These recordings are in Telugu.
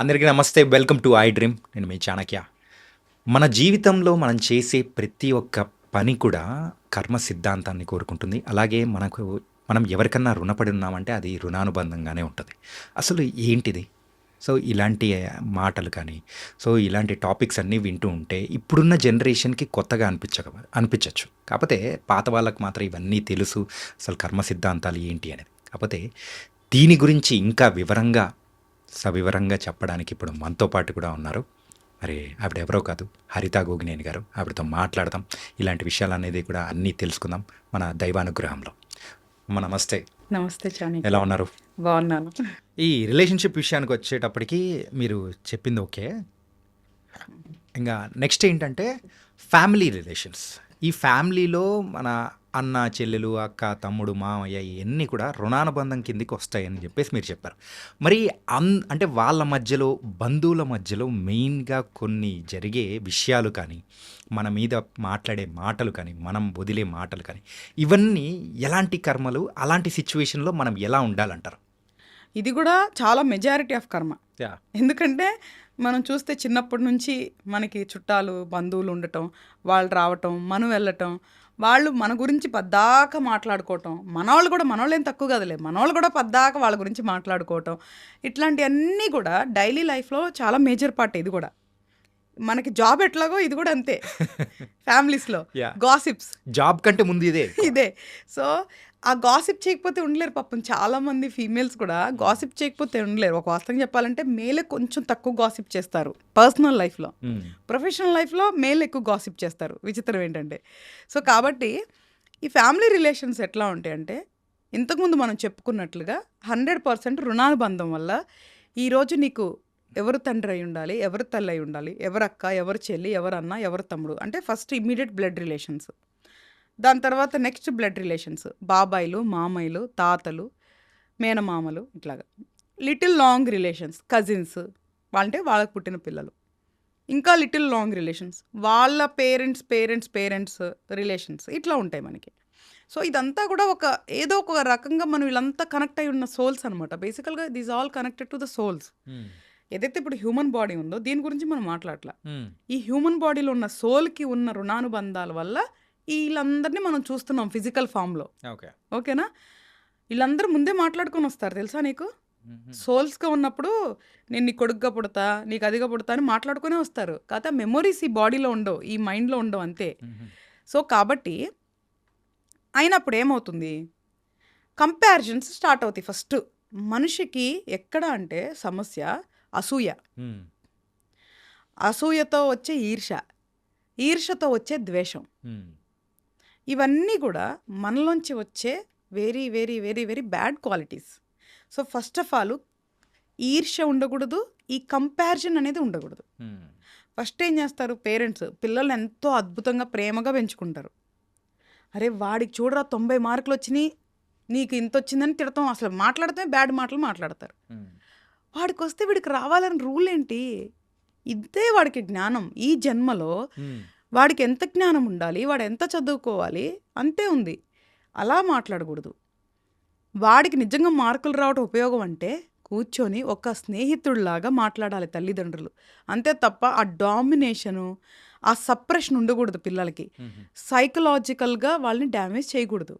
అందరికీ నమస్తే. వెల్కమ్ టు ఐ డ్రీమ్ నేను మీ చాణక్య. మన జీవితంలో మనం చేసే ప్రతి ఒక్క పని కూడా కర్మ సిద్ధాంతాన్ని కోరుకుంటుంది. అలాగే మనకు మనం ఎవరికన్నా రుణపడి ఉన్నామంటే అది రుణానుబంధంగానే ఉంటుంది. అసలు ఏంటిది? సో ఇలాంటి మాటలు కానీ సో ఇలాంటి టాపిక్స్ అన్నీ వింటూ ఉంటే ఇప్పుడున్న జనరేషన్కి కొత్తగా అనిపించక అనిపించవచ్చు కాకపోతే పాత వాళ్ళకి మాత్రం ఇవన్నీ తెలుసు. అసలు కర్మ సిద్ధాంతాలు ఏంటి అనేది. కాకపోతే దీని గురించి ఇంకా వివరంగా సవివరంగా చెప్పడానికి ఇప్పుడు మనతో పాటు కూడా ఉన్నారు. మరి ఆవిడ ఎవరో కాదు హరిత గోగినేని గారు. ఆవిడతో మాట్లాడదాం. ఇలాంటి విషయాలు అనేది కూడా అన్నీ తెలుసుకుందాం మన దైవానుగ్రహంలో. అమ్మ నమస్తే. నమస్తే చాని ఎలా ఉన్నారు? బాగున్నాను. ఈ రిలేషన్షిప్ విషయానికి వచ్చేటప్పటికి మీరు చెప్పింది ఓకే. ఇంకా నెక్స్ట్ ఏంటంటే ఫ్యామిలీ రిలేషన్స్. ఈ ఫ్యామిలీలో మన అన్న చెల్లెలు అక్క తమ్ముడు మామయ్య ఇవన్నీ కూడా రుణానుబంధం కిందికి వస్తాయని చెప్పేసి మీరు చెప్పారు. మరి అన్ అంటే వాళ్ళ మధ్యలో బంధువుల మధ్యలో మెయిన్గా కొన్ని జరిగే విషయాలు కానీ మన మీద మాట్లాడే మాటలు కానీ మనం వదిలే మాటలు కానీ ఇవన్నీ ఎలాంటి కర్మలు అలాంటి సిచ్యువేషన్లో మనం ఎలా ఉండాలంటారు? ఇది కూడా చాలా మెజారిటీ ఆఫ్ కర్మ. ఎందుకంటే మనం చూస్తే చిన్నప్పటి నుంచి మనకి చుట్టాలు బంధువులు ఉండటం వాళ్ళు రావటం మనం వెళ్ళటం వాళ్ళు మన గురించి పద్దాక మాట్లాడుకోవటం. మనవాళ్ళు కూడా మనవాళ్ళు ఏం తక్కువ కదలే. మనవాళ్ళు కూడా పద్దాక వాళ్ళ గురించి మాట్లాడుకోవటం. ఇట్లాంటివన్నీ కూడా డైలీ లైఫ్లో చాలా మేజర్ పార్ట్ ఇది కూడా. మనకి జాబ్ ఎట్లాగో ఇది కూడా అంతే. ఫ్యామిలీస్లో. గాసిప్స్. జాబ్ కంటే ముందు ఇదే ఇదే. సో ఆ గాసిప్ చేయకపోతే ఉండలేరు పాపం చాలా మంది ఫీమేల్స్ కూడా గాసిప్ చేయకపోతే ఉండలేరు. ఒక వాస్తవం చెప్పాలంటే మేలే కొంచెం తక్కువ గాసిప్ చేస్తారు పర్సనల్ లైఫ్లో. ప్రొఫెషనల్ లైఫ్లో మేల్ ఎక్కువ గాసిప్ చేస్తారు. విచిత్రం ఏంటంటే సో కాబట్టి ఈ ఫ్యామిలీ రిలేషన్స్ ఎట్లా ఉంటాయంటే ఇంతకుముందు మనం చెప్పుకున్నట్లుగా హండ్రెడ్ పర్సెంట్ రుణానుబంధం వల్ల ఈరోజు నీకు ఎవరు తండ్రి అయి ఉండాలి ఎవరు తల్లి అయి ఉండాలి ఎవరు అక్క ఎవరు చెల్లి ఎవరు అన్న ఎవరు తమ్ముడు అంటే ఫస్ట్ ఇమ్మీడియట్ బ్లడ్ రిలేషన్స్. దాని తర్వాత నెక్స్ట్ బ్లడ్ రిలేషన్స్ బాబాయిలు మామయ్యలు తాతలు మేనమామలు ఇట్లాగా. లిటిల్ లాంగ్ రిలేషన్స్ కజిన్స్ అంటే వాళ్ళకి పుట్టిన పిల్లలు. ఇంకా లిటిల్ లాంగ్ రిలేషన్స్ వాళ్ళ పేరెంట్స్ పేరెంట్స్ పేరెంట్స్ రిలేషన్స్ ఇట్లా ఉంటాయి మనకి. సో ఇదంతా కూడా ఒక ఏదో ఒక రకంగా మనం వీళ్ళంతా కనెక్ట్ అయి ఉన్న సోల్స్ అనమాట బేసికల్గా these all connected to the souls. ఏదైతే ఇప్పుడు హ్యూమన్ బాడీ ఉందో దీని గురించి మనం మాట్లాడట్లా. మ్మ్. ఈ హ్యూమన్ బాడీలో ఉన్న సోల్కి ఉన్న రుణానుబంధాల వల్ల వీళ్ళందరినీ మనం చూస్తున్నాం ఫిజికల్ ఫామ్లో. ఓకే. ఓకేనా? వీళ్ళందరూ ముందే మాట్లాడుకొని వస్తారు తెలుసా నీకు. సోల్స్గా ఉన్నప్పుడు నేను నీ కొడుకుగా పుడతా నీకు అదిగా పుడతా అని మాట్లాడుకునే వస్తారు. కాకపోతే మెమొరీస్ ఈ బాడీలో ఉండవు ఈ మైండ్లో ఉండవు అంతే. సో కాబట్టి అయినప్పుడు ఏమవుతుంది? కంపారిజన్స్ స్టార్ట్ అవుతాయి ఫస్ట్. మనిషికి ఎక్కడ అంటే సమస్య? అసూయ. అసూయతో వచ్చే ఈర్ష. ఈర్షతో వచ్చే ద్వేషం. ఇవన్నీ కూడా మనలోంచి వచ్చే very very very very bad qualities. So first of all ఈర్ష్య ఉండకూడదు ఈ కంపారిజన్ అనేది ఉండకూడదు. మ్మ్. ఫస్ట్ ఏం చేస్తారు పేరెంట్స్? పిల్లల్ని ఎంతో అద్భుతంగా ప్రేమగా పెంచుకుంటారు. అరే వాడికి చూడరా తొంభై మార్కులు వచ్చినాయి నీకు ఇంత వచ్చిందని తిడతాం అసలు మాట్లాడితే బ్యాడ్ మాటలు మాట్లాడతారు. మ్మ్. వాడికి వస్తే వీడికి రావాలని రూల్ ఏంటి ఇదే వాడికి జ్ఞానం. ఈ జన్మలో మ్మ్. వాడికి ఎంత జ్ఞానం ఉండాలి వాడు ఎంత చదువుకోవాలి అంతే ఉంది. అలా మాట్లాడకూడదు. వాడికి నిజంగా మార్కులు రావడం ఉపయోగం అంటే కూర్చొని ఒక స్నేహితుడిలాగా మాట్లాడాలి తల్లిదండ్రులు. అంతే తప్ప ఆ డామినేషను ఆ సప్రెషన్ ఉండకూడదు పిల్లలకి. సైకలాజికల్గా వాళ్ళని డ్యామేజ్ చేయకూడదు.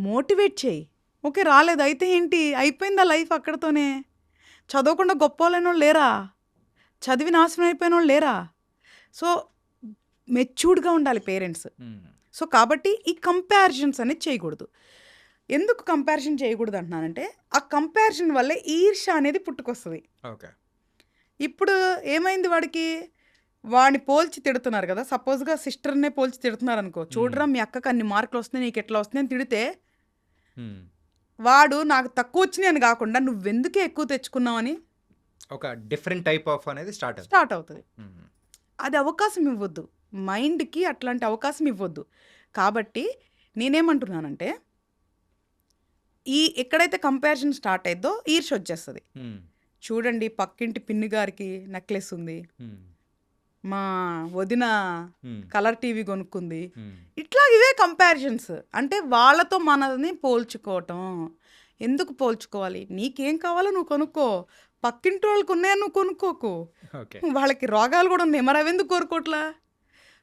మోటివేట్ చేయి. ఓకే రాలేదు. అయితే ఏంటి? అయిపోయిందా లైఫ్ అక్కడతోనే? చదవకుండా గొప్ప వాళ్ళైన వాళ్ళు లేరా? చదివి నాశనం అయిపోయిన వాళ్ళు లేరా? సో మెచ్యూర్డ్గా ఉండాలి పేరెంట్స్. సో కాబట్టి ఈ కంపారిజన్స్ అనేది చేయకూడదు. ఎందుకు కంపారిజన్ చేయకూడదు అంటున్నానంటే ఆ కంపారిజన్ వల్లే ఈర్ష అనేది పుట్టుకొస్తుంది. ఓకే. ఇప్పుడు ఏమైంది వాడికి? వాడిని పోల్చి తిడుతున్నారు కదా. సపోజ్గా సిస్టర్నే పోల్చి తిడుతున్నారు అనుకో. చూడరా మీ అక్కకి అన్ని మార్కులు వస్తున్నాయి నీకు ఎట్లా వస్తున్నాయి అని తిడితే. వాడు నాకు తక్కువ వచ్చినాయి అని కాకుండా నువ్వెందుకే ఎక్కువ తెచ్చుకున్నావని ఒక డిఫరెంట్ టైప్ ఆఫ్ అనేది స్టార్ట్ అవుతుంది. స్టార్ట్ అవుతుంది. అది అవకాశం ఇవ్వద్దు. మైండ్కి అట్లాంటి అవకాశం ఇవ్వద్దు. కాబట్టి నేనేమంటున్నానంటే ఈ ఎక్కడైతే కంపారిజన్ స్టార్ట్ అయిందో ఈర్ష వచ్చేస్తుంది. చూడండి పక్కింటి పిన్ని గారికి నెక్లెస్ ఉంది. మా వదిన. కలర్ టీవీ కొనుక్కుంది. ఇట్లా ఇవే కంపారిజన్స్. అంటే వాళ్ళతో మనల్ని పోల్చుకోవటం. ఎందుకు పోల్చుకోవాలి? నీకేం కావాలో నువ్వు కొనుక్కో. పక్కింటి వాళ్ళకి ఉన్నాయని నువ్వు కొనుక్కోకు. ఓకే. వాళ్ళకి రోగాలు కూడా ఉన్నాయి. మరి అవెందుకు కోరుకోవట్లా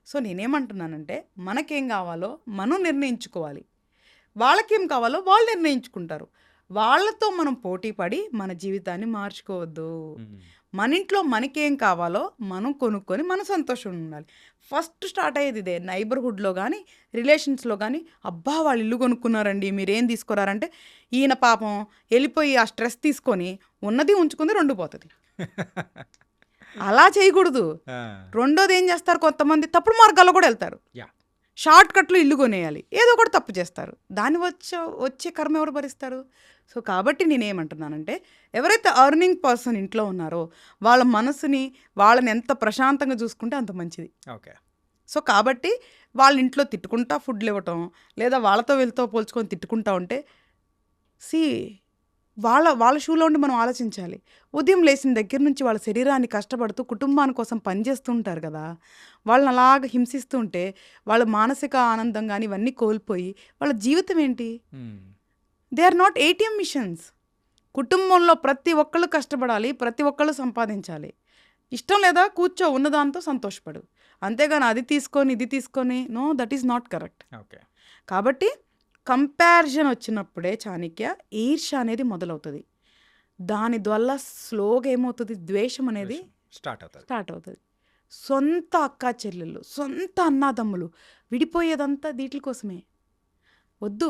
సో నేనేమంటున్నానంటే మనకేం కావాలో మనం నిర్ణయించుకోవాలి. వాళ్ళకేం కావాలో వాళ్ళు నిర్ణయించుకుంటారు. వాళ్ళతో మనం పోటీ పడి మన జీవితాన్ని మార్చుకోవద్దు. మన ఇంట్లో మనకేం కావాలో మనం కొనుక్కొని మన సంతోషం ఉండాలి. ఫస్ట్ స్టార్ట్ అయ్యేది ఇదే నైబర్హుడ్లో కానీ రిలేషన్స్లో కానీ అబ్బా వాళ్ళు ఇల్లు కొనుక్కున్నారండి మీరేం తీసుకురారంటే ఈయన పాపం వెళ్ళిపోయి ఆ స్ట్రెస్ తీసుకొని ఉన్నది ఉంచుకుంది రెండు పోతుంది. అలా చేయకూడదు. రెండోది ఏం చేస్తారు? కొంతమంది తప్పుడు మార్గాల్లో కూడా వెళ్తారు. షార్ట్ కట్లో ఇల్లు కొనేయాలి. ఏదో ఒకటి తప్పు చేస్తారు. దాని వచ్చే వచ్చే కర్మ ఎవరు భరిస్తారు? సో కాబట్టి నేనేమంటున్నానంటే ఎవరైతే అర్నింగ్ పర్సన్ ఇంట్లో ఉన్నారో వాళ్ళ మనసుని వాళ్ళని ఎంత ప్రశాంతంగా చూసుకుంటే అంత మంచిది. ఓకే. సో కాబట్టి వాళ్ళ ఇంట్లో తిట్టుకుంటా ఫుడ్లు ఇవ్వటం లేదా వాళ్ళతో వీళ్ళతో పోల్చుకొని తిట్టుకుంటా ఉంటే సి వాళ్ళ వాళ్ళ షూలో ఉండి మనం ఆలోచించాలి. ఉదయం లేచిన దగ్గర నుంచి వాళ్ళ శరీరాన్ని కష్టపడుతూ కుటుంబాని కోసం పనిచేస్తూ ఉంటారు కదా. వాళ్ళని అలాగ హింసిస్తూ ఉంటే వాళ్ళ మానసిక ఆనందం కానీ ఇవన్నీ కోల్పోయి వాళ్ళ జీవితం ఏంటి? They are not ATM machines కుటుంబంలో ప్రతి ఒక్కళ్ళు కష్టపడాలి ప్రతి ఒక్కళ్ళు సంపాదించాలి. ఇష్టం లేదా కూర్చో ఉన్నదాంతో సంతోషపడు. అంతేగాని అది తీసుకొని ఇది తీసుకొని no that is not correct okay. కాబట్టి కంపారిజన్ వచ్చినప్పుడే చాణక్య ఈర్ష అనేది మొదలవుతుంది. దాని వల్ల స్లోగా ఏమవుతుంది? ద్వేషం అనేది స్టార్ట్ అవుతుంది. స్టార్ట్ అవుతుంది. సొంత అక్క చెల్లెళ్ళు సొంత అన్నాదమ్ములు విడిపోయేదంతా వీటి కోసమే. వద్దు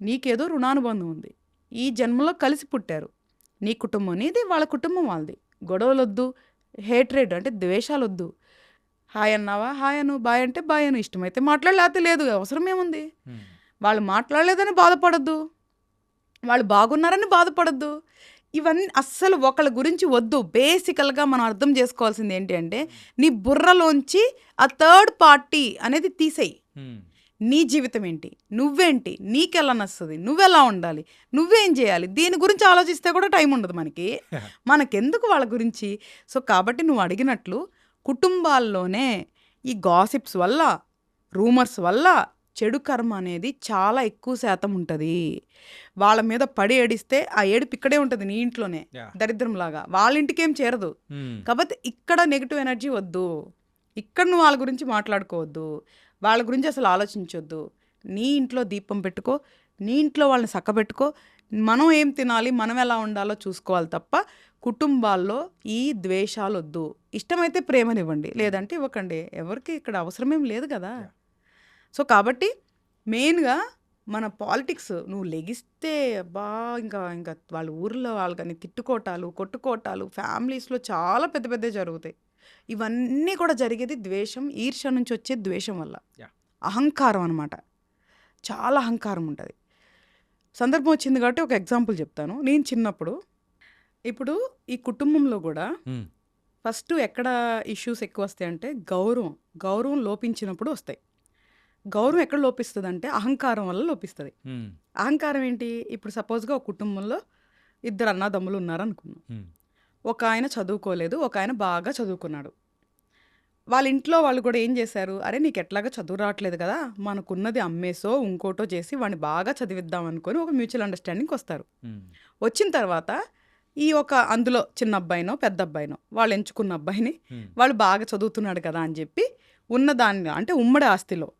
నీకేదో రుణానుబంధం ఉంది. ఈ జన్మలో కలిసి పుట్టారు. నీ కుటుంబం నీది వాళ్ళ కుటుంబం వాళ్ళది. గొడవలు వద్దు హేట్రేడ్ అంటే ద్వేషాలు వద్దు హాయ్ అన్నావా? హాయ్ అను బాయ్ అంటే బాయ్ అను ఇష్టమైతే మాట్లాడ లేకపోతే లేదు అవసరం ఏముంది? వాళ్ళు మాట్లాడలేదని బాధపడద్దు. వాళ్ళు బాగున్నారని బాధపడద్దు. ఇవన్నీ అస్సలు ఒకళ్ళ గురించి వద్దు. బేసికల్గా మనం అర్థం చేసుకోవాల్సింది ఏంటి అంటే నీ బుర్రలోంచి ఆ థర్డ్ పార్టీ అనేది తీసేయి. నీ జీవితం ఏంటి? నువ్వేంటి? నీకెలా నస్తుంది నువ్వెలా ఉండాలి? నువ్వేం చేయాలి? దీని గురించి ఆలోచిస్తే కూడా టైం ఉండదు మనకి. మనకెందుకు వాళ్ళ గురించి? సో కాబట్టి నువ్వు అడిగినట్లు కుటుంబాల్లోనే ఈ గాసిప్స్ వల్ల రూమర్స్ వల్ల చెడు కర్మ అనేది చాలా ఎక్కువ శాతం ఉంటుంది. వాళ్ళ మీద పడి ఏడిస్తే ఆ ఏడుపు ఇక్కడే ఉంటుంది నీ ఇంట్లోనే. దరిద్రంలాగా. వాళ్ళ ఇంటికేం చేరదు. కాబట్టి ఇక్కడ నెగిటివ్ ఎనర్జీ వద్దు. ఇక్కడ నువ్వు వాళ్ళ గురించి మాట్లాడుకోవద్దు. వాళ్ళ గురించి అసలు ఆలోచించొద్దు. నీ ఇంట్లో దీపం పెట్టుకో నీ ఇంట్లో వాళ్ళని చక్కబెట్టుకో మనం ఏం తినాలి మనం ఎలా ఉండాలో చూసుకోవాలి తప్ప కుటుంబాల్లో ఈ ద్వేషాలు వద్దు ఇష్టమైతే ప్రేమనివ్వండి. లేదంటే ఇవ్వకండి. ఎవరికి ఇక్కడ అవసరమేం లేదు కదా. సో కాబట్టి మెయిన్గా మన పాలిటిక్స్ నువ్వు లెగిస్తే బా ఇంకా ఇంకా వాళ్ళ ఊర్లో వాళ్ళు కానీ తిట్టుకోటాలు కొట్టుకోటాలు ఫ్యామిలీస్లో చాలా పెద్ద పెద్ద జరుగుతాయి. ఇవన్నీ కూడా జరిగేది ద్వేషం ఈర్ష్య నుంచి వచ్చే ద్వేషం వల్ల. అహంకారం అనమాట చాలా అహంకారం ఉంటుంది. సందర్భం వచ్చింది కాబట్టి ఒక ఎగ్జాంపుల్ చెప్తాను. నేను చిన్నప్పుడు ఇప్పుడు ఈ కుటుంబంలో కూడా ఫస్ట్ ఎక్కడ ఇష్యూస్ ఎక్కువ వస్తాయి అంటే గౌరవం గౌరవం లోపించినప్పుడు వస్తాయి. గౌరవం ఎక్కడ లోపిస్తుంది అంటే అహంకారం వల్ల లోపిస్తుంది. అహంకారం ఏంటి? ఇప్పుడు సపోజ్గా ఒక కుటుంబంలో ఇద్దరు అన్నదమ్ములు ఉన్నారు అనుకుందాం ఒక ఆయన చదువుకోలేదు ఒక ఆయన బాగా చదువుకున్నాడు. వాళ్ళ ఇంట్లో వాళ్ళు కూడా ఏం చేశారు? అరే నీకు ఎట్లాగా చదువు రావట్లేదు కదా మనకున్నది అమ్మేసో ఇంకోటో చేసి వాడిని బాగా చదివిద్దాం అనుకొని ఒక మ్యూచువల్ అండర్స్టాండింగ్ వస్తారు. వచ్చిన తర్వాత ఈ ఒక అందులో చిన్న అబ్బాయినో పెద్ద అబ్బాయినో వాళ్ళు ఎంచుకున్న అబ్బాయిని వాళ్ళు బాగా చదువుతున్నాడు కదా అని చెప్పి ఉన్న దాన్ని అంటే ఉమ్మడి ఆస్తిలో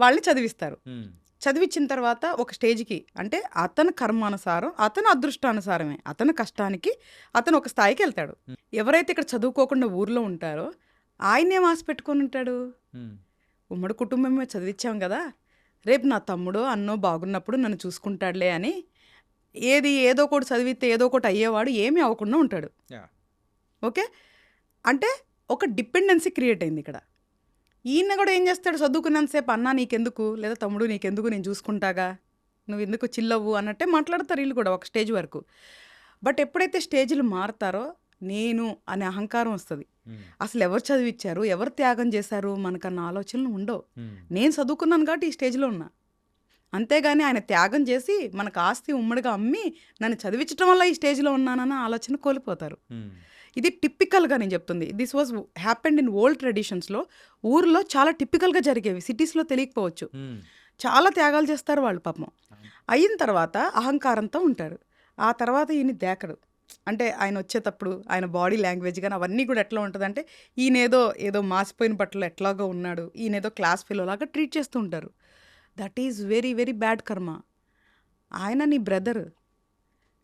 వాళ్ళని చదివిస్తారు. చదివించిన తర్వాత ఒక స్టేజ్కి అంటే అతని కర్మానుసారం అతని అదృష్టానుసారమే అతని కష్టానికి అతను ఒక స్థాయికి వెళ్తాడు. ఎవరైతే ఇక్కడ చదువుకోకుండా ఊర్లో ఉంటారో ఆయనేం ఆశ పెట్టుకొని ఉంటాడు. ఉమ్మడి కుటుంబమే చదివించాం కదా రేపు నా తమ్ముడో అన్నో బాగున్నప్పుడు నన్ను చూసుకుంటాడులే అని ఏది ఏదో ఒకటి చదివితే ఏదో ఒకటి అయ్యేవాడు ఏమీ అవ్వకుండా ఉంటాడు. ఓకే? అంటే ఒక డిపెండెన్సీ క్రియేట్ అయింది ఇక్కడ. ఈయన కూడా ఏం చేస్తాడు? చదువుకున్నంతసేపు అన్నా నీకెందుకు? లేదా తమ్ముడు నీకెందుకు? నేను చూసుకుంటాగా? నువ్వు ఎందుకు చిల్లవు అన్నట్టే మాట్లాడతారు వీళ్ళు కూడా ఒక స్టేజ్ వరకు. బట్ ఎప్పుడైతే స్టేజ్లు మారుతారో నేను అనే అహంకారం వస్తుంది. అసలు ఎవరు చదివిచ్చారు? ఎవరు త్యాగం చేశారు? మనకన్న ఆలోచనలు ఉండవు. నేను చదువుకున్నాను కాబట్టి ఈ స్టేజ్లో ఉన్నా. అంతేగాని ఆయన త్యాగం చేసి మనకు ఆస్తి ఉమ్మడిగా అమ్మి నన్ను చదివించడం వల్ల ఈ స్టేజ్లో ఉన్నానన్న ఆలోచన కోల్పోతారు. ఇది టిపికల్గా నేను చెప్తుంది. This was happened in old ట్రెడిషన్స్లో ఊర్లో చాలా టిపికల్గా జరిగేవి. సిటీస్లో తెలియకపోవచ్చు. చాలా త్యాగాలు చేస్తారు వాళ్ళు పాపం. అయిన తర్వాత అహంకారంతో ఉంటారు. ఆ తర్వాత ఈయన దేకడు అంటే ఆయన వచ్చేటప్పుడు ఆయన బాడీ లాంగ్వేజ్ కానీ అవన్నీ కూడా ఎట్లా ఉంటుందంటే ఈయనేదో ఏదో మాసిపోయిన బట్టలు ఎట్లాగో ఉన్నాడు. ఈయనేదో క్లాస్ ఫెలో లాగా ట్రీట్ చేస్తూ ఉంటారు. That is very very bad karma ఆయన నీ బ్రదర్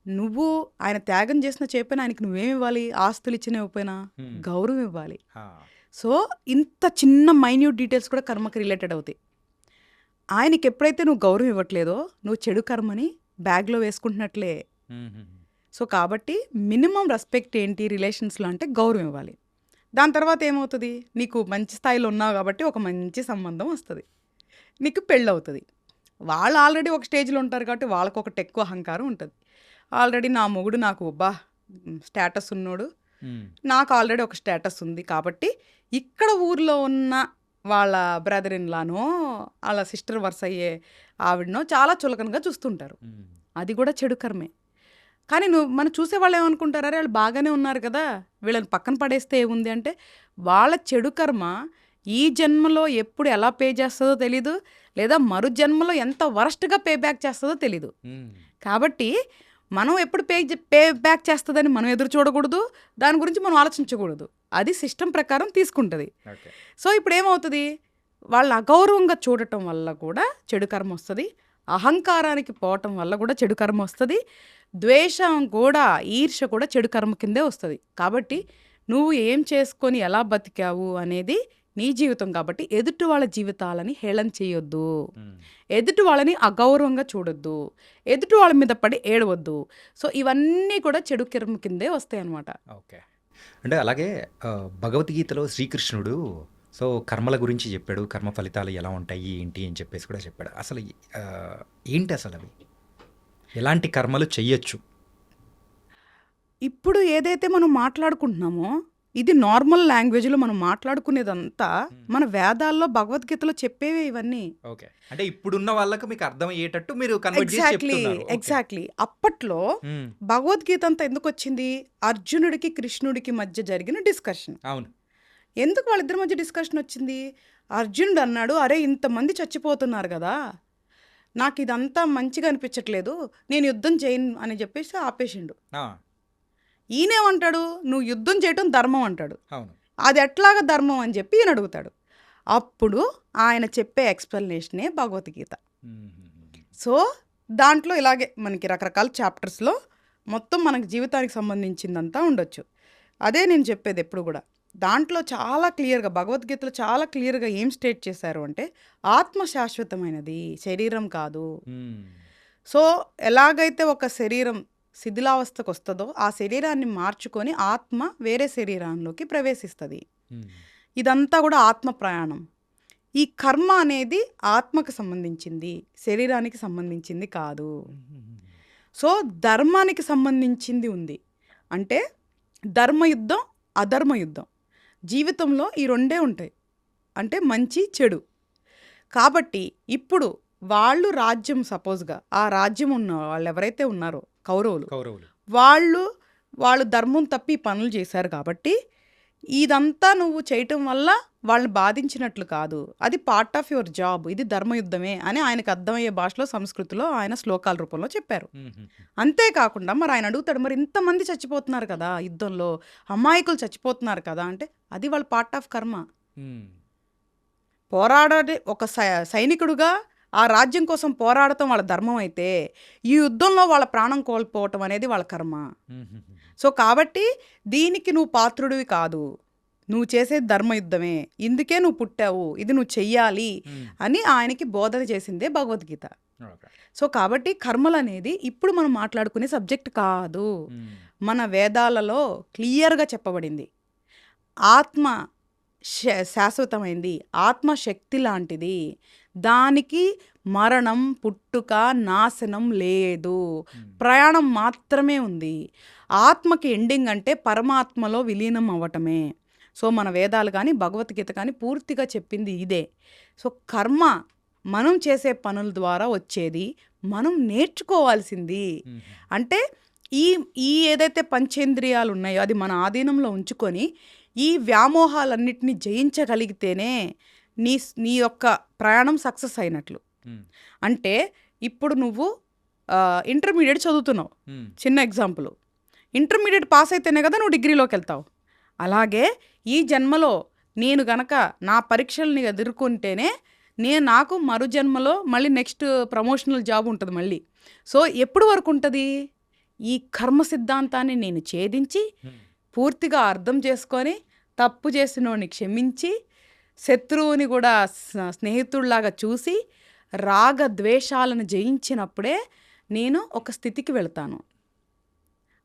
నువ్వు ఆయన త్యాగం చేసిన చెప్పిన ఆయనకి నువ్వేమి ఇవ్వాలి? ఆస్తులు ఇచ్చిన Hmm. గౌరవం ఇవ్వాలి. సో ఇంత చిన్న మైన్యూట్ డీటెయిల్స్ కూడా కర్మకి రిలేటెడ్ అవుతాయి. ఆయనకి ఎప్పుడైతే నువ్వు గౌరవం ఇవ్వట్లేదో నువ్వు చెడు కర్మని బ్యాగ్లో వేసుకుంటున్నట్లే. సో కాబట్టి మినిమం రెస్పెక్ట్ ఏంటి రిలేషన్స్లో అంటే గౌరవం ఇవ్వాలి. దాని తర్వాత ఏమవుతుంది? నీకు మంచి స్థాయిలో ఉన్నావు కాబట్టి ఒక మంచి సంబంధం వస్తుంది. నీకు పెళ్ళి అవుతుంది వాళ్ళు ఆల్రెడీ ఒక స్టేజ్లో ఉంటారు కాబట్టి వాళ్ళకు ఒకటి ఎక్కువ అహంకారం ఉంటుంది. ఆల్రెడీ నా మొగుడు నాకు బా స్టేటస్ ఉన్నోడు. నాకు ఆల్రెడీ ఒక స్టేటస్ ఉంది కాబట్టి ఇక్కడ ఊర్లో ఉన్న వాళ్ళ బ్రదర్ ఇన్లానో వాళ్ళ సిస్టర్ వర్స్ అయ్యే ఆవిడనో చాలా చులకనగా చూస్తుంటారు. అది కూడా చెడు కర్మే కానీ నువ్వు మనం చూసే వాళ్ళు ఏమనుకుంటారు అరే వాళ్ళు బాగానే ఉన్నారు కదా వీళ్ళని పక్కన పడేస్తే ఏముంది అంటే వాళ్ళ చెడు కర్మ ఈ జన్మలో ఎప్పుడు ఎలా పే చేస్తుందో తెలీదు లేదా మరు జన్మలో ఎంత వరస్ట్గా పే బ్యాక్ చేస్తుందో తెలీదు. కాబట్టి మనం ఎప్పుడు పే పే బ్యాక్ చేస్తుందని మనం ఎదురు చూడకూడదు. దాని గురించి మనం ఆలోచించకూడదు. అది సిస్టమ్ ప్రకారం తీసుకుంటుంది. సో ఇప్పుడు ఏమవుతుంది? వాళ్ళు అగౌరవంగా చూడటం వల్ల కూడా చెడు కర్మ వస్తుంది. అహంకారానికి పోవటం వల్ల కూడా చెడు కర్మ వస్తుంది. ద్వేషం కూడా ఈర్ష కూడా చెడు కర్మ కిందే వస్తుంది. కాబట్టి నువ్వు ఏం చేసుకొని ఎలా బతికావు అనేది నీ జీవితం కాబట్టి ఎదుటి వాళ్ళ జీవితాలని హేళన చేయొద్దు. ఎదుటి వాళ్ళని అగౌరవంగా చూడొద్దు. ఎదుటి వాళ్ళ మీద పడి ఏడవద్దు. సో ఇవన్నీ కూడా చెడు కర్మ కిందే వస్తాయి అన్నమాట ఓకే. అంటే అలాగే భగవద్గీతలో శ్రీకృష్ణుడు సో కర్మల గురించి చెప్పాడు కర్మ ఫలితాలు ఎలా ఉంటాయి ఏంటి అని చెప్పేసి కూడా చెప్పాడు. అసలు ఏంటి అసలు అవి? ఎలాంటి కర్మలు చెయ్యొచ్చు? ఇప్పుడు ఏదైతే మనం మాట్లాడుకుంటున్నామో ఇది నార్మల్ లాంగ్వేజ్లో మనం మాట్లాడుకునేదంతా మన వేదాల్లో భగవద్గీతలో చెప్పేవే ఇవన్నీ. ఓకే. అంటే ఇప్పుడున్న వాళ్ళకు మీకు అర్థమయ్యేటట్టు మీరు ఎగ్జాక్ట్లీ. ఎగ్జాక్ట్లీ అప్పట్లో మ్మ్. భగవద్గీత అంతా ఎందుకు వచ్చింది అర్జునుడికి కృష్ణుడికి మధ్య జరిగిన డిస్కషన్ అవును. ఎందుకు వాళ్ళిద్దరి మధ్య డిస్కషన్ వచ్చింది? అర్జునుడు అన్నాడు అరే ఇంతమంది చచ్చిపోతున్నారు కదా. నాకు ఇదంతా మంచిగా అనిపించట్లేదు. నేను యుద్ధం చేయను అని చెప్పేసి ఆపేసిండు. ఈయనేమంటాడు? నువ్వు యుద్ధం చేయటం ధర్మం అంటాడు. అది ఎట్లాగా ధర్మం అని చెప్పి ఈయన అడుగుతాడు అప్పుడు ఆయన చెప్పే ఎక్స్ప్లెనేషనే భగవద్గీత. సో దాంట్లో ఇలాగే మనకి రకరకాల చాప్టర్స్లో మొత్తం మనకి జీవితానికి సంబంధించిందంతా ఉండొచ్చు. అదే నేను చెప్పేది ఎప్పుడు కూడా. దాంట్లో చాలా క్లియర్గా భగవద్గీతలో చాలా క్లియర్గా ఏం స్టేట్ చేశారు అంటే ఆత్మ శాశ్వతమైనది శరీరం కాదు. సో ఎలాగైతే ఒక శరీరం శిథిలావస్థకు వస్తుందో ఆ శరీరాన్ని మార్చుకొని ఆత్మ వేరే శరీరంలోకి ప్రవేశిస్తుంది. మ్మ్. ఇదంతా కూడా ఆత్మ ప్రయాణం. ఈ కర్మ అనేది ఆత్మకు సంబంధించింది శరీరానికి సంబంధించింది కాదు. సో ధర్మానికి సంబంధించింది ఉంది. అంటే ధర్మయుద్ధం అధర్మ యుద్ధం. జీవితంలో ఈ రెండే ఉంటాయి. అంటే మంచి చెడు. కాబట్టి ఇప్పుడు వాళ్ళు రాజ్యం సపోజ్గా ఆ రాజ్యం ఉన్న వాళ్ళు ఎవరైతే ఉన్నారో కౌరవులు. కౌరవులు. వాళ్ళు వాళ్ళు ధర్మం తప్పి పనులు చేశారు కాబట్టి ఇదంతా నువ్వు చేయటం వల్ల వాళ్ళని బాధించినట్లు కాదు. అది పార్ట్ ఆఫ్ యువర్ జాబ్ ఇది ధర్మయుద్ధమే అని ఆయనకు అర్థమయ్యే భాషలో సంస్కృతిలో ఆయన శ్లోకాల రూపంలో చెప్పారు. అంతేకాకుండా మరి ఆయన అడుగుతాడు మరి ఇంతమంది చచ్చిపోతున్నారు కదా యుద్ధంలో అమాయకులు చచ్చిపోతున్నారు కదా అంటే అది వాళ్ళ పార్ట్ ఆఫ్ కర్మ. పోరాడే ఒక సైనికుడుగా ఆ రాజ్యం కోసం పోరాడటం వాళ్ళ ధర్మం అయితే ఈ యుద్ధంలో వాళ్ళ ప్రాణం కోల్పోవటం అనేది వాళ్ళ కర్మ. సో కాబట్టి దీనికి నువ్వు పాత్రుడివి కాదు. నువ్వు చేసేది ధర్మయుద్ధమే ఇందుకే నువ్వు పుట్టావు. ఇది నువ్వు చెయ్యాలి. అని ఆయనకి బోధన చేసిందే భగవద్గీత. సో కాబట్టి కర్మలు అనేది ఇప్పుడు మనం మాట్లాడుకునే సబ్జెక్ట్ కాదు. మన వేదాలలో క్లియర్గా చెప్పబడింది. ఆత్మ శాశ్వతమైంది. ఆత్మ శక్తి లాంటిది. దానికి మరణం పుట్టుక నాశనం లేదు. ప్రయాణం మాత్రమే ఉంది. ఆత్మకి ఎండింగ్ అంటే పరమాత్మలో విలీనం అవ్వటమే. సో మన వేదాలు కానీ భగవద్గీత కానీ పూర్తిగా చెప్పింది ఇదే. సో కర్మ మనం చేసే పనుల ద్వారా వచ్చేది. మనం నేర్చుకోవాల్సింది. అంటే ఈ ఈ ఏదైతే పంచేంద్రియాలు ఉన్నాయో అది మన ఆధీనంలో ఉంచుకొని ఈ వ్యామోహాలన్నిటిని జయించగలిగితేనే నీ నీ యొక్క ప్రయాణం సక్సెస్ అయినట్లు. అంటే ఇప్పుడు నువ్వు ఇంటర్మీడియట్ చదువుతున్నావు. చిన్న ఎగ్జాంపుల్. ఇంటర్మీడియట్ పాస్ అయితేనే కదా నువ్వు డిగ్రీలోకి వెళ్తావు. అలాగే ఈ జన్మలో నేను గనక నా పరీక్షల్ని ఎదుర్కొంటేనే నేను నాకు మరు జన్మలో మళ్ళీ నెక్స్ట్ ప్రమోషనల్ జాబ్ ఉంటుంది మళ్ళీ. సో ఎప్పుడు వరకు ఉంటుంది? ఈ కర్మ సిద్ధాంతాన్ని నేను ఛేదించి పూర్తిగా అర్థం చేసుకొని తప్పు చేసినోడిని క్షమించి శత్రువుని కూడా స్నేహితుడిలాగా చూసి రాగ ద్వేషాలను జయించినప్పుడే నేను ఒక స్థితికి వెళ్తాను.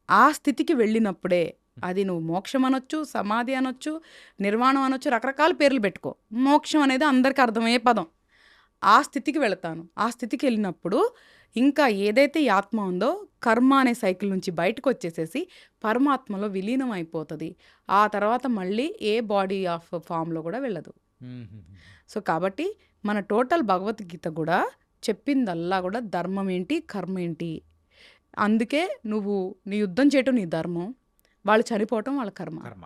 ఆ స్థితికి వెళ్ళినప్పుడే అది నువ్వు మోక్షం అనొచ్చు సమాధి అనొచ్చు నిర్వాణం అనొచ్చు రకరకాల పేర్లు పెట్టుకో. మోక్షం అనేది అందరికీ అర్థమయ్యే పదం. ఆ స్థితికి వెళతాను. ఆ స్థితికి వెళ్ళినప్పుడు ఇంకా ఏదైతే ఈ ఆత్మ ఉందో కర్మ అనే సైకిల్ నుంచి బయటకు వచ్చేసేసి పరమాత్మలో విలీనం అయిపోతుంది ఆ తర్వాత మళ్ళీ ఏ బాడీ ఆఫ్ ఫామ్లో కూడా వెళ్ళదు. సో కాబట్టి మన టోటల్ భగవద్గీత కూడా చెప్పిందల్లా కూడా ధర్మం ఏంటి కర్మ ఏంటి? అందుకే నువ్వు నీ యుద్ధం చేయటం నీ ధర్మం వాళ్ళు చనిపోవటం వాళ్ళ కర్మ. కర్మ.